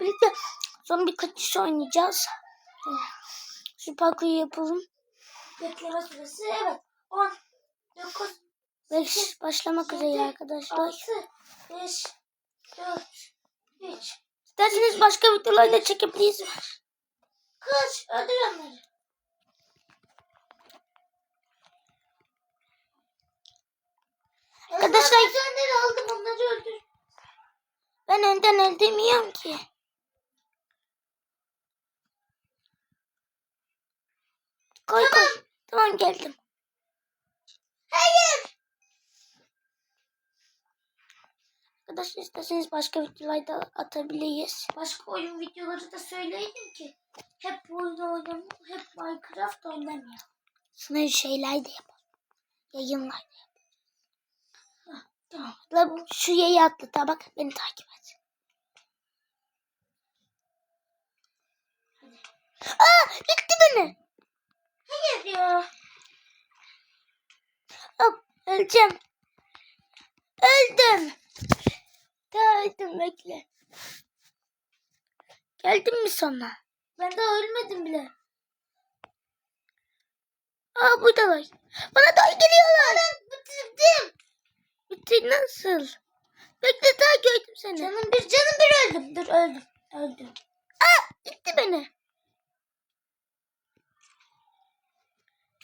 birlikte zombi kaçış oynayacağız. Şu parkuru yapalım. Bekleme süresi evet. 10, 9, Ve başlamak üzere arkadaşlar. 6, 5, 4, 3. İsterseniz başka videolarla çekebiliriz. Kız öldür onları. Arkadaşlar-. Ben önden öldürmüyorum ki. Koy koy. Tamam geldim. Hayır. Arkadaşlar isterseniz başka videolarda atabiliriz. Başka oyun videoları da söyleyeydim ki. Hep bu oyunu oynamıyor, hep Minecraft oynamıyor. Sınır şeyler de yapalım. Yayınlar da yapalım. Tamam. La şu yayı atla ta bak beni takip et. Aa gitti beni. Ya. Hop öleceğim. Öldüm. Daha öldüm bekle. Geldin mi sonra? Ben daha ölmedim bile. Aa buradalar. Bana da geliyorlar. Bitirdim. Bitti nasıl? Bekle daha gördüm seni. Canım bir canım bir öldüm. Dur öldüm. Öldüm. Aa gitti beni.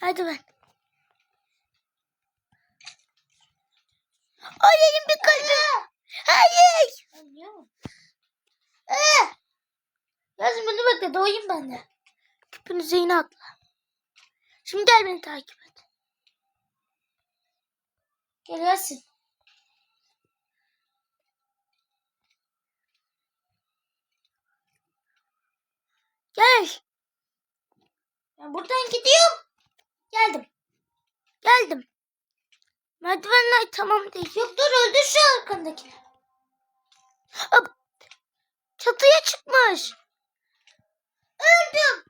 Hadi ben. Ay elim bir kaldı. Hayır. Ee! Yazın beni bekle doğayım ben de. Küpün üzerine atla. Şimdi gel beni takip et. Gel Yasin. Gel. Ben buradan gidiyorum. Geldim. Geldim. Merdivenler tamam değil. Yok dur öldür şu arkandakini. Hop. Çatıya çıkmış. Öldüm.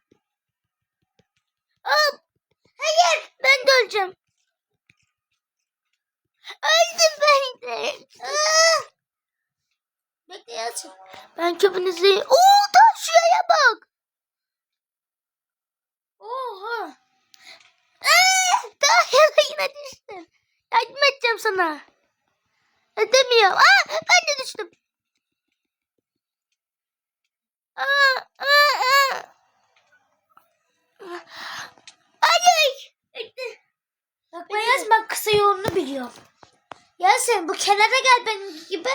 Hop. Hayır. Ben de öleceğim. Öldüm ben de. Aa! Bekle Yasin. Ben küpün üzerine... Oo tam şuraya bak. Oha. Aa, daha yana yine düştüm. Yardım edeceğim sana. Edemiyorum. Aa, ben de düştüm. Aa, aa, aa. Hayır. Bekle. Bak ben Yasin ben kısa yolunu biliyorum. Yasin bu kenara gel benim gibi.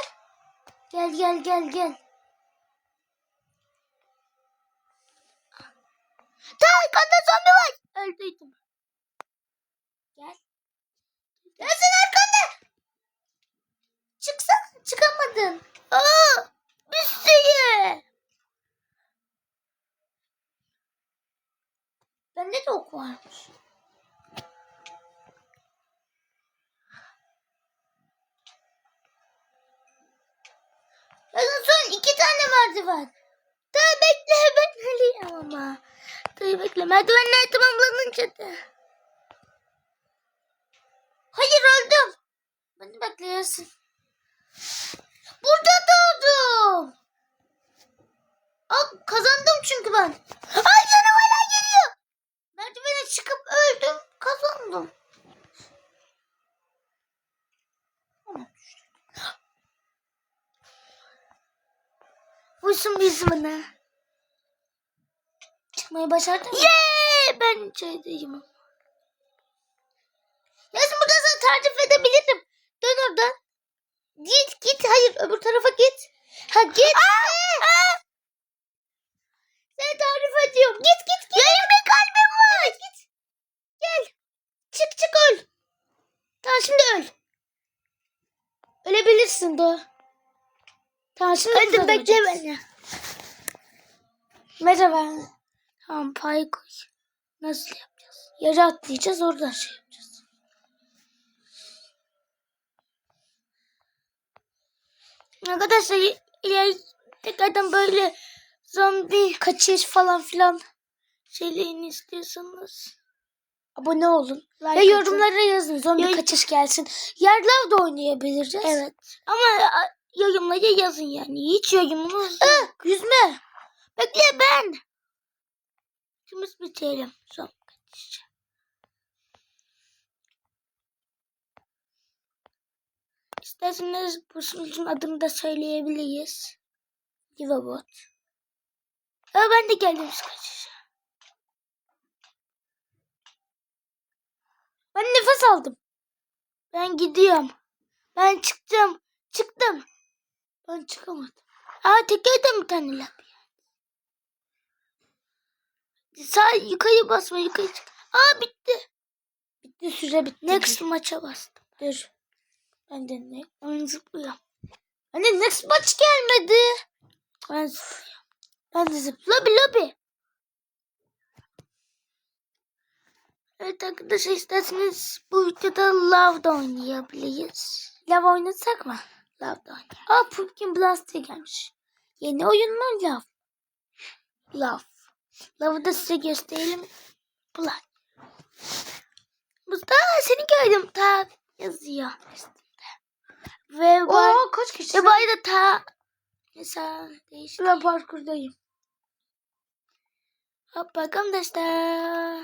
Gel gel gel gel. Ta arkanda zombi var. Öldüydüm. Gel. Yasin arkanda. Çıksan çıkamadın. Aa, bir sürü. Bende de ok varmış. Yasin son iki tane merdiven. Daha bekle ben öleyim ama. Dur bekle merdivenler tamamlanınca da. Hayır öldüm. Beni bekle Yasin. Burada doğdum. Aa, kazandım çünkü ben. Ay canavarlar geliyor. Merdivene çıkıp öldüm. Kazandım. Vursun biz bana. Çıkmayı başardın mı? Yeee ben içerideyim. Yasin burada sana tarif edebilirim. Dön oradan. Git git. Hayır öbür tarafa git. Ha git. Aa, Seni tarif ediyorum. Git git git. Yarın bir kalbim var. Git git. Gel. Çık çık öl. Tamam şimdi öl. Ölebilirsin Doğa. Tamam şimdi burada bekle beni. Merhaba. Tamam pay koy. Nasıl yapacağız? Yere atlayacağız oradan şey Arkadaşlar ileri tekrardan böyle zombi kaçış falan filan şeylerini istiyorsanız abone olun. Like ya yorumlara yazın zombi ya, kaçış gelsin. Yerler de oynayabiliriz. Evet. Ama yorumlara yazın yani. Hiç yorumunuz yok. Yüzme. Bekle ben. Şimdi bitirelim. Zombi kaçış. İsterseniz bu sunucunun adını da söyleyebiliriz. Divabot. Aa, ben de geldim kaçışa. Ben nefes aldım. Ben gidiyorum. Ben çıktım. Çıktım. Ben çıkamadım. Aa tekerden bir tane lap. Sağ yukarı basma yukarı çık. Aa bitti. Bitti süre bitti. Next maça bastım. Dur. Ben de ne? Ben zıplıyorum. Anne next maç gelmedi. Ben zıplıyorum. Ben de zıp. Lobi lobi. Evet arkadaşlar isterseniz bu videoda Love'da oynayabiliriz. Lav oynasak mı? Love'da oynayalım. Aa Pumpkin Blast diye gelmiş. Yeni oyun mu Lav? Love. Love'ı da size gösterelim. Bulan. Mustafa seni gördüm. Ta yazıyor. Ve Oo kaç kişi? ve bu arada ta mesela değişik. Ben parkurdayım. Hop arkadaşlar.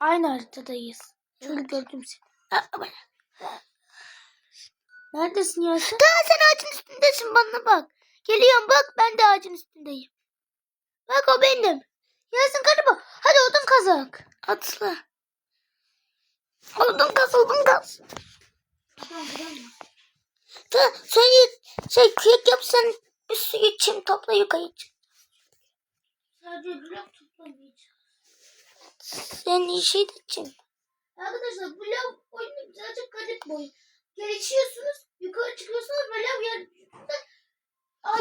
Aynı haritadayız. Çünkü Evet. gördüm seni. Bak. Neredesin Yasin? Ta sen ağacın üstündesin bana bak. Geliyorum bak ben de ağacın üstündeyim. Bak o benim. Yasin galiba. Hadi odun kazak. Atla. Oldum kaz oldum kaz. Ta sen şey kıyık yapsan bir sürü çim topla yukarı çık. Sadece blok toplamayacağım. Senin işi de çim. Arkadaşlar bu lav oyunu garip bir oyun. Gelişiyorsunuz, yukarı çıkıyorsunuz ve lav yer,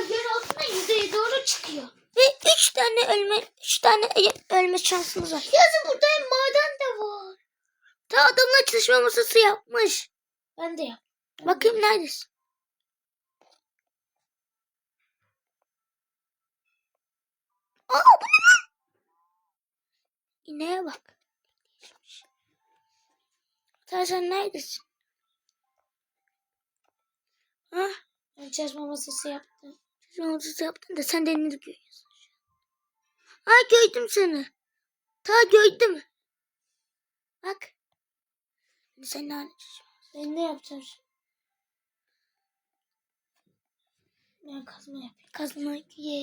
yer altına yüzeye doğru çıkıyor. Ve üç tane ölme, üç tane ö- ölme şansımız var. Yazın burada maden de var. Ta adamla çalışma masası yapmış. Ben de yap. Bakayım neredesin? Aa bu ne lan? İneğe bak. Ta sen neredesin? Ha? Ben çalışma masası yaptım. Çalışma masası yaptın da sen de ne görüyorsun? Ha gördüm seni. Ta gördüm. Bak. Sen ne yapıyorsun? Ben ne yapacağım şimdi? Ben kazma yapayım. Kazma ye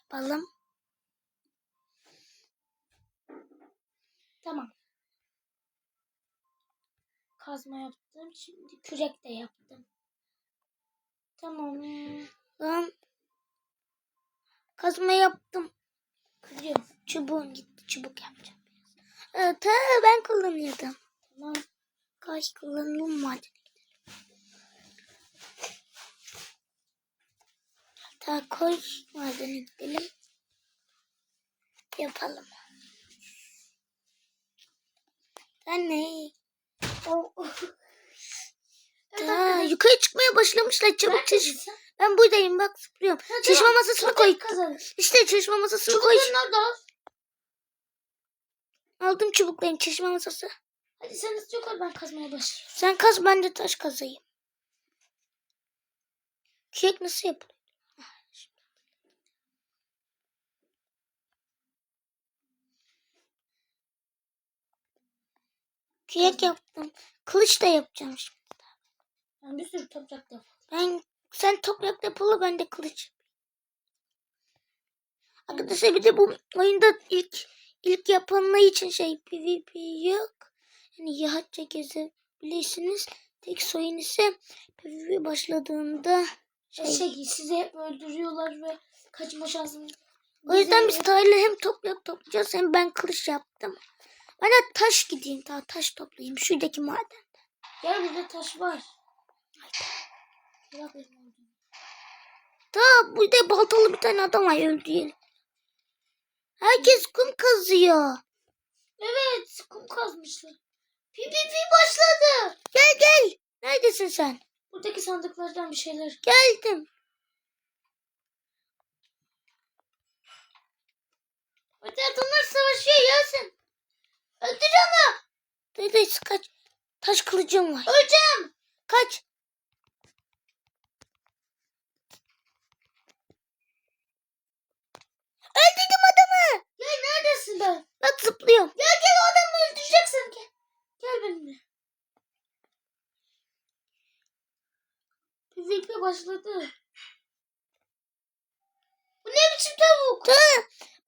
yapalım. Tamam. Kazma yaptım. Şimdi kürek de yaptım. Tamam. Lan kazma yaptım. Kırıyorum. Çubuğum gitti. Çubuk yapacağım. Ee, ta ben kullanıyordum. Tamam. Kaç kullanıyorum madene gidelim. Ta koy madene gidelim. Yapalım. Ben ne? Oh. Ta yukarı çıkmaya başlamışlar çabuk çeş. Neredesin? Ben buradayım bak zıplıyorum. Çalışma masasını koy. İşte çalışma masasını koy. Çubukların orada. Aldım çubuklarını çalışma masası. Hadi sen hızlı yukarı ben kazmaya başlıyorum. Sen kaz ben de taş kazayım. Kürek nasıl yapılıyor? Kürek yaptım. Kılıç da yapacağım şimdi. Ben bir sürü toprak da Ben sen toprak depolu ben de kılıç. Arkadaşlar bir de bu oyunda ilk ilk yapanlar için şey PvP yok. Yani rahatça gezebilirsiniz. Tek sorun ise PvP başladığında şey, şey. sizi hep öldürüyorlar ve kaçma şansınız. O yüzden biz Tahir'le hem toprak toplayacağız hem ben kılıç yaptım. Ben de taş gideyim daha taş toplayayım şuradaki maden. Gel burada taş var. Olduğumu. Daha burada baltalı bir tane adam var öldü diyelim. Herkes kum kazıyor. Evet kum kazmışlar. PvP başladı. Gel gel. Neredesin sen? Buradaki sandıklardan bir şeyler. Geldim. Elmas kaç. Taş kılıcım var. Hocam. Kaç. Öldürdüm adamı. Ya neredesin ben? Bak zıplıyorum. Ya gel adamı öldüreceksin. Gel, gel benimle. Fizikle başladı. Bu ne biçim tavuk?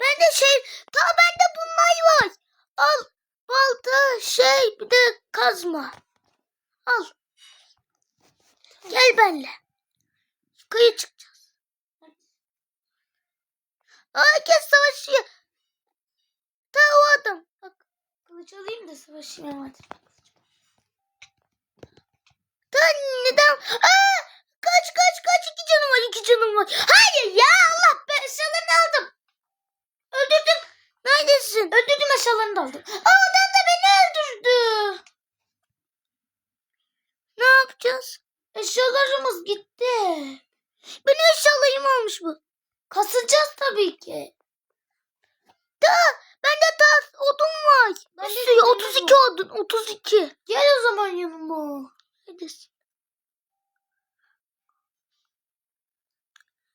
Ben de şey, ta ben de bunlar var. Al balta şey bir de kazma. Al. Gel benimle. Yukarı çıkacağız. Herkes savaşıyor. Ta o adam. Bak Kılıç alayım da savaşayım hemen. ta neden? Aa, kaç kaç kaç iki canım var iki canım var. Hayır ya Allah be eşyalarını aldım. Öldürdüm. Neredesin? Öldürdüm eşyalarını aldım. Aa adam da beni öldürdü. Ne yapacağız? Eşyalarımız gitti. Benim eşyalarım almış bu. Kasacağız tabii ki. Bende daha odun var. Ben Bir de sürü odunum 32 odun 32. Gel o zaman yanıma. Neredesin?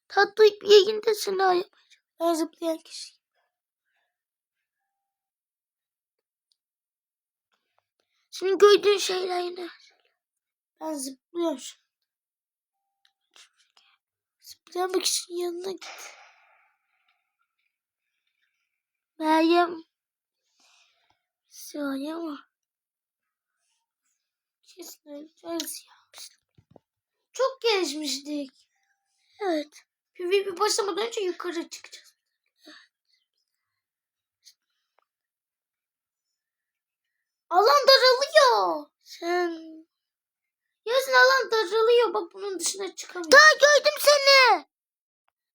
Tatlı bir yayındasın ha. Ben zıplayan kişi. Senin gördüğün şeyler ne? Ben zıplıyorum şu an. Zıplayan bir kişinin yanına git. Meryem. Söyle ama. Kesin öleceğiz ya. Çok gelişmiştik. Evet. PvP başlamadan önce yukarı çıkacağız. Alan daralıyor. Sen. Yazın alan daralıyor. Bak bunun dışına çıkamıyorum. Daha gördüm seni.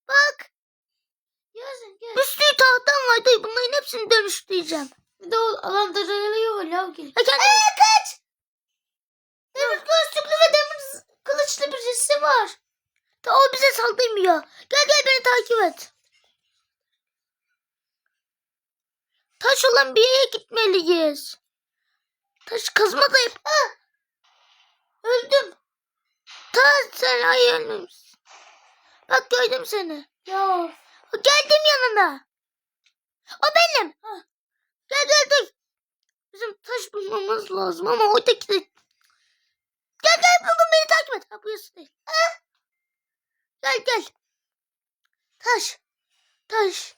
Bak. Yazın gel. Bir sürü tahtam var. Dur bunların hepsini dönüştüreceğim. Bir de o alan daralıyor. Lav geliyor. Ha kendim. kaç! Demir gözlüklü ve demir kılıçlı birisi var. Ta o bize saldırmıyor. Gel gel beni takip et. Taş olan bir yere gitmeliyiz. Taş kazma da yap. Ah! Öldüm. Ta sen hayırlı Bak gördüm seni. Ya Geldim yanına. O benim. Ah. Gel gel. Bizim taş bulmamız lazım ama oradaki de... Gel gel buldum beni takip et. Ha burası değil. Ah. Gel gel. Taş. Taş.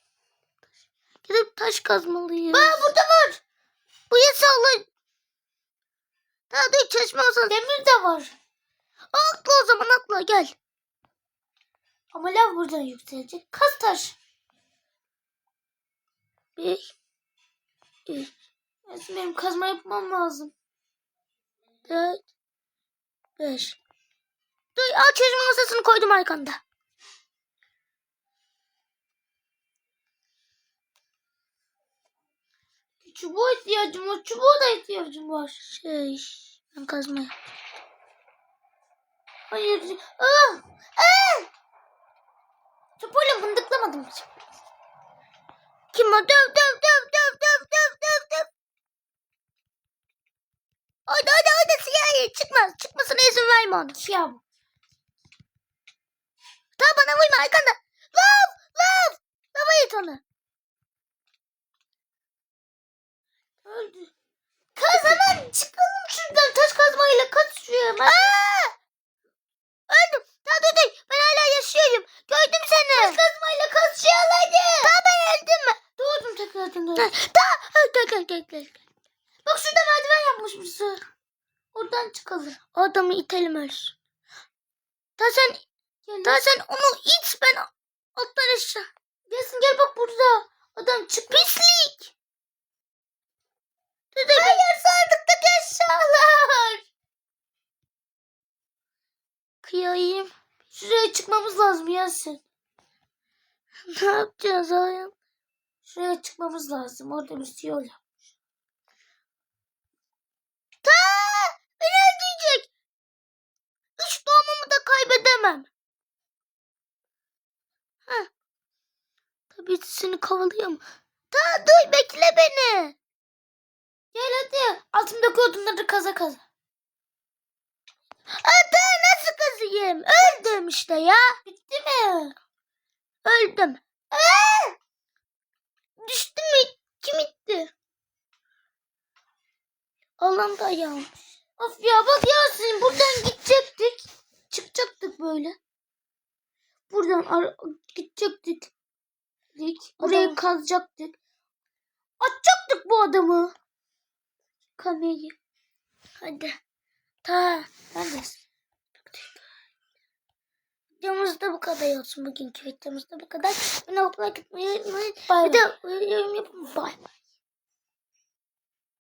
Taş. Gidip taş kazmalıyız. Aa, burada var. Buraya salla. Dur çalışma olsun. Demir de var. Atla o zaman atla gel. Ama lav buradan yükselecek. Kaz taş. Bir. Yazın benim kazma yapmam lazım. dört, beş. Dur al çalışma masasını koydum arkanda. Çubuğa ihtiyacım var. Çubuğa da ihtiyacım var. Şey ben kazma Hayır. Aa! Aa! Çubuğuyla mındıklamadım. Kim o? Döv döv döv döv döv döv döv döv. Orada orada orada siyah çıkmaz. Çıkmasına izin verme onu. Ya. Ta bana vurma arkanda. Lav lav. Lava it onu. Öldü. Kaz hemen çıkalım şuradan. Taş kazmayla hemen. Aa! Öldüm. Ta dur dur. Ben hala yaşıyorum. Gördüm seni. Taş kazmayla kaz şuraları. Ta ben öldüm mü? Doğdum. Gel gel gel gel. gel. Bak şurada merdiven yapmış birisi. Oradan çıkalım. Adamı itelim ölsün. Ta sen, Gel. ta sen onu it ben alttan aşağı. Gelsin gel bak burada. Adam çık. Pislik. Dur. Hayır sandıktaki eşyalar. Kıyayım. Şuraya çıkmamız lazım Yasin. Ne yapacağız ayağım? Şuraya çıkmamız lazım. Orada bir yol yap. Ta beni öldürecek. Üç doğumumu da kaybedemem. Heh. Tabii seni kovalıyorum. Ta dur bekle beni. Gel hadi. Altımdaki odunları kaza kaza. Ata nasıl kazıyım? Öldüm işte ya. Bitti mi? Öldüm. Aa! Düştüm mü? Kim itti? Alanda ayağım. Of ya bak Yasin buradan gidecektik. Çıkacaktık böyle. Buradan gidecektik. Burayı kazacaktık. Atacaktık bu adamı. Kamerayı. Hadi. Ta. Neredesin? Videomuz da bu kadar olsun. Bugünkü videomuz da bu kadar. Beni okula gitmeyi unutmayın. Bir de yorum yapın. Bay bay.